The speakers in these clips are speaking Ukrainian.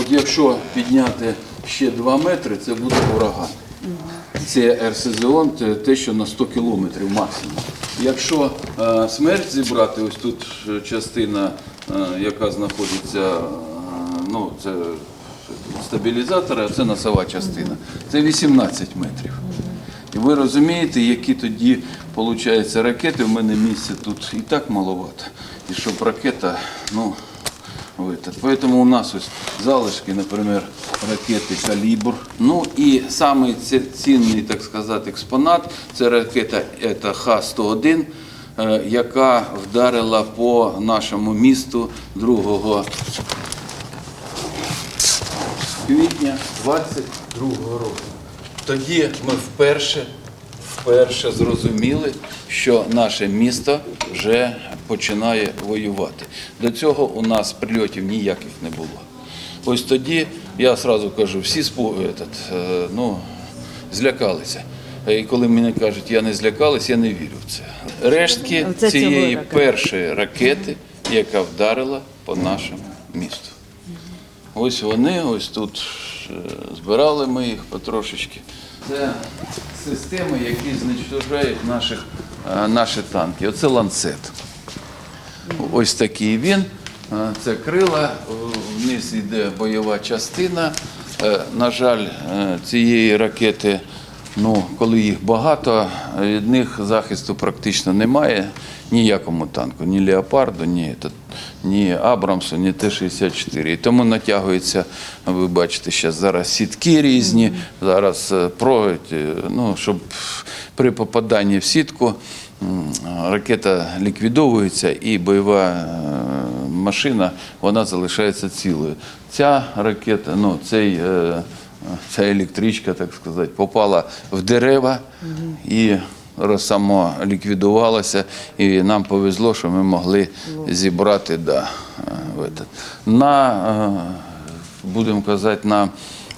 От якщо підняти ще 2 метри, це буде ураган. Це РСЗО, це те, що на 100 кілометрів максимум. Якщо е, смерть зібрати, ось тут частина, е, яка знаходиться, е, ну це стабілізатора, а це носова частина. Це 18 метрів. І ви розумієте, які тоді виходить ракети. У мене місця тут і так маловато. І щоб ракета, ну, витат. Поэтому у нас ось залишки, наприклад, ракети «Калібр». Ну і самий ці- цінний, так сказати, експонат це ракета це Х-101, е, яка вдарила по нашому місту 2 квітня 22 року. Тоді ми вперше, вперше зрозуміли, що наше місто вже починає воювати. До цього у нас прильотів ніяких не було. Ось тоді я одразу кажу, всі спо- этот, е, ну, злякалися. І коли мені кажуть, я не злякалась, я не вірю в це. Рештки цієї першої ракети, яка вдарила по нашому місту. Ось вони, ось тут е, збирали ми їх потрошечки. Це системи, які знищують наших, е, наші танки. Оце ланцет. Ось такий він. Е, Це крила, е, вниз йде бойова частина. Е, На жаль, цієї ракети, ну, коли їх багато, від них захисту практично немає ніякому танку, ні Леопарду, ні, ні Абрамсу, ні Т-64. І тому натягується, ви бачите, зараз, зараз сітки різні, зараз е, ну, щоб при попаданні в сітку ракета ліквідовується і бойова е, машина вона залишається цілою. Ця ракета, ну цей, е, ця електричка, так сказати, попала в дерева і само ліквідувалася, і нам повезло, що ми могли зібрати да, е, на, будемо казати, на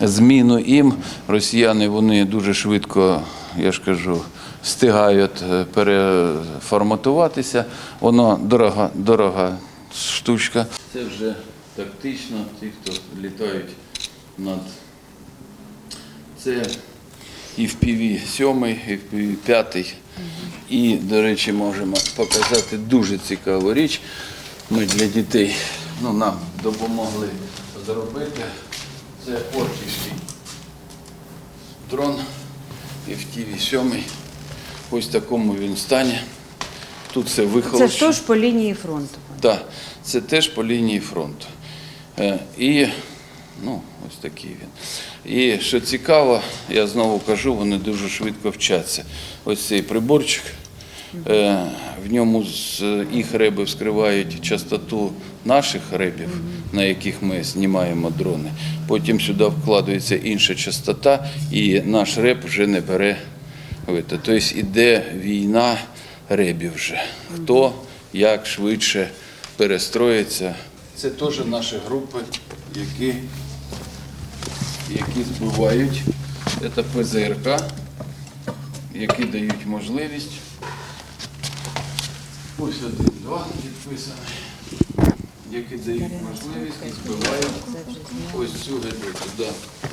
зміну їм росіяни вони дуже швидко, я ж кажу, встигають е, переформатуватися. Воно дорога, дорога штучка. Це вже тактично, ті, хто літають над це і в піві сьомий, і в піві п'ятий. І, до речі, можемо показати дуже цікаву річ. Ми для дітей ну, нам допомогли зробити. Це орківський дрон і в тіві сьомий. Ось в такому він стані. Тут все Це вихолощено. ж теж по лінії фронту. Так, це теж по лінії фронту. І ну, ось такий він. І що цікаво, я знову кажу, вони дуже швидко вчаться. Ось цей приборчик. е, В ньому з їх реби вскривають частоту наших ребів, на яких ми знімаємо дрони. Потім сюди вкладається інша частота, і наш реб вже не бере. Тобто іде війна ребів вже. Хто як швидше перестроїться. Це теж наші групи, які, які збивають. Це ПЗРК, які дають можливість. Ось один, два підписаний, які дають можливість і збивають ось цю гедоту. Да.